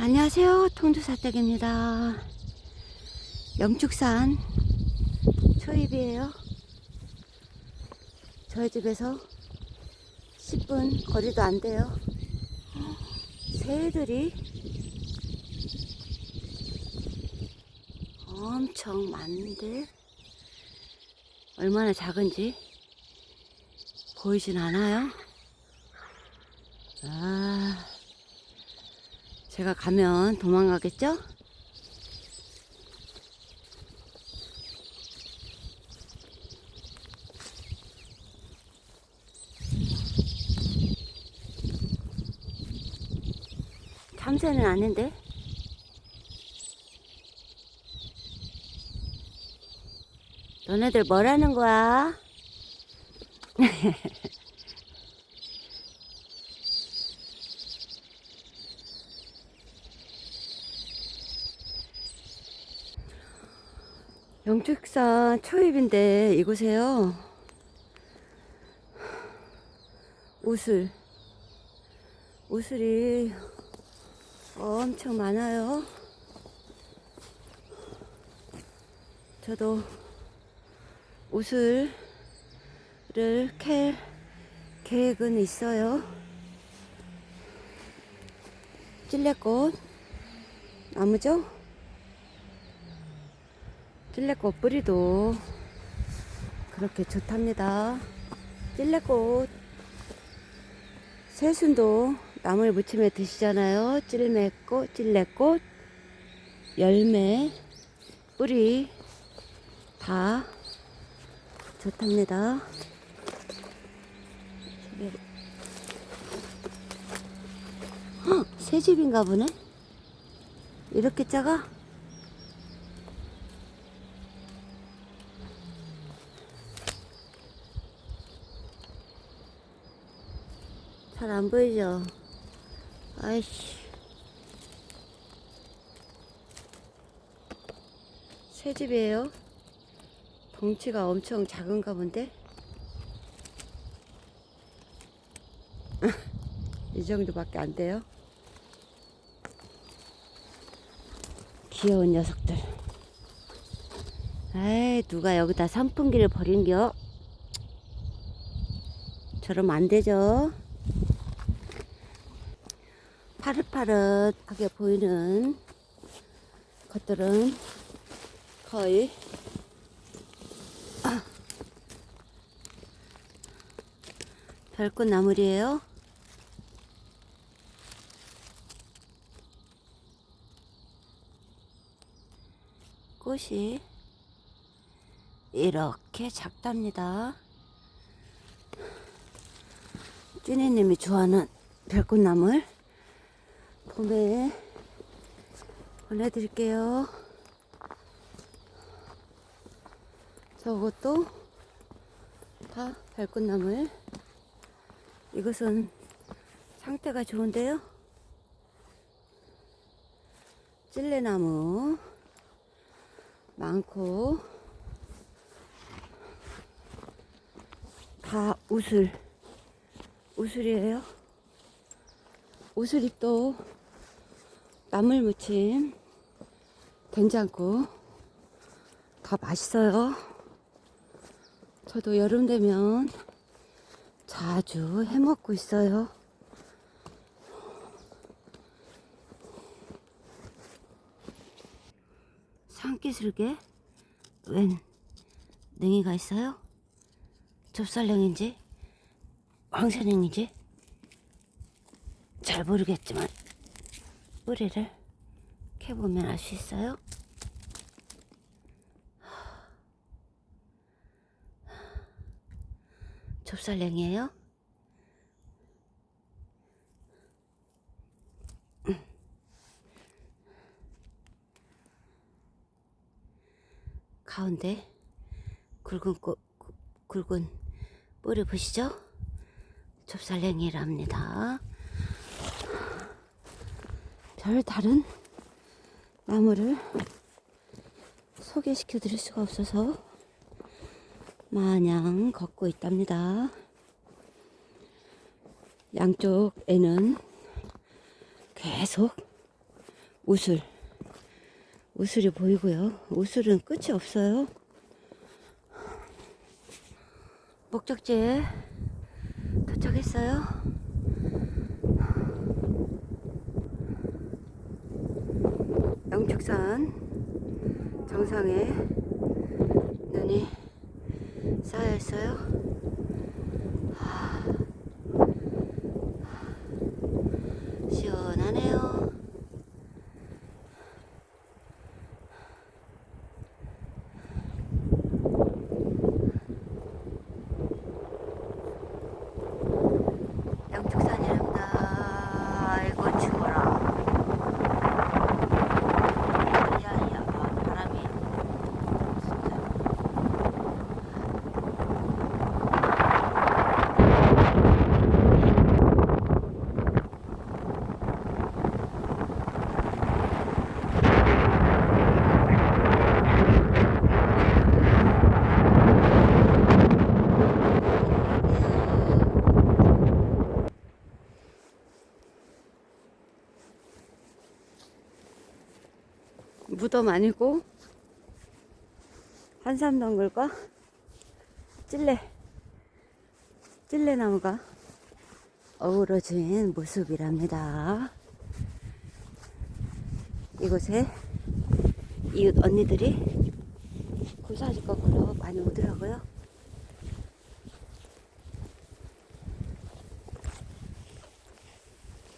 안녕하세요. 통주사댁입니다. 영축산 초입이에요. 저희 집에서 10분 거리도 안 돼요. 새들이 엄청 많은데 얼마나 작은지 보이진 않아요. 아. 제가 가면 도망가겠죠? 참새는 아닌데? 너네들 뭐라는 거야? 영축산 초입인데 이곳에요. 우슬. 우슬이 엄청 많아요. 저도 우슬을 캘 계획은 있어요. 찔레꽃 나무죠? 찔레꽃 뿌리도 그렇게 좋답니다. 찔레꽃 새순도 나물 무침에 드시잖아요. 찔매꽃, 찔레꽃, 열매, 뿌리 다 좋답니다. 헉, 새 집인가 보네. 이렇게 작아? 잘 안 보이죠? 아이씨. 새 집이에요. 덩치가 엄청 작은가 본데? 이 정도밖에 안 돼요. 귀여운 녀석들. 에이, 누가 여기다 선풍기를 버린겨? 저러면 안 되죠. 파릇파릇하게 보이는 것들은 거의 아, 별꽃 나물이에요. 꽃이 이렇게 작답니다. 쭈니님이 좋아하는 별꽃나물 봄에 보내드릴게요. 저것도 다 별꽃나물. 이것은 상태가 좋은데요. 찔레나무 많고 다 우슬 우슬이에요. 우슬잎도 나물 무침 된장국 다 맛있어요. 저도 여름 되면 자주 해 먹고 있어요. 산기슭에 웬 냉이가 있어요? 좁쌀냉인지 황새냉인지 잘 모르겠지만 뿌리를 캐보면 알 수 있어요. 좁쌀냉이에요. 가운데 굵은 꽃, 굵- 굵은 뿌리 보시죠? 좁쌀냉이랍니다. 별 다른 나무를 소개시켜 드릴 수가 없어서 마냥 걷고 있답니다. 양쪽에는 계속 우술. 우술이 보이고요. 우술은 끝이 없어요. 목적지에 도착했어요. 영축산 정상에 눈이 쌓여 있어요. 하, 시원하네요. 영축산이랍니다. 아이고 추워라. 야야 바람이 진짜. 무덤 아니고 한삼덩굴과 찔레 찔레나무가 어우러진 모습이랍니다. 이곳에 이웃 언니들이 굴사지 거꾸로 많이 오더라고요.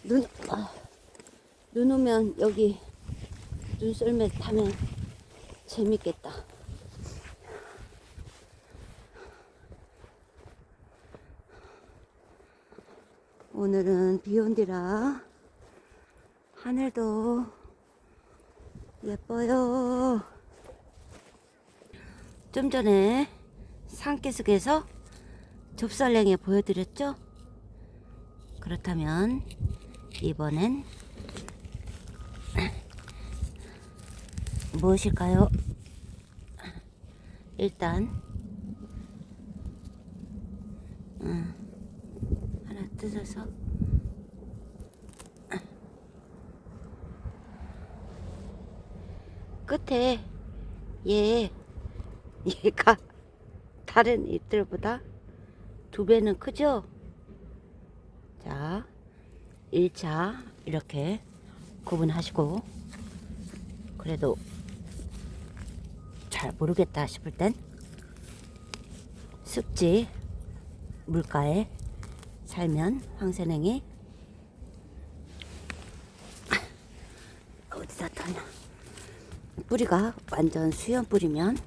눈, 아, 눈 오면 여기 눈썰매 타면 재밌겠다. 오늘은 비 온디라 하늘도 예뻐요. 좀 전에 산기슭에서 접살랭이 보여드렸죠? 그렇다면 이번엔 무엇일까요? 일단 음, 하나 뜯어서 끝에 얘 얘가 다른 잎들보다 두 배는 크죠? 자, 1차 이렇게 구분하시고 그래도 잘 모르겠다 싶을 땐 습지 물가에 살면 황새냉이. 어디다 터냐 뿌리가 완전 수연 뿌리면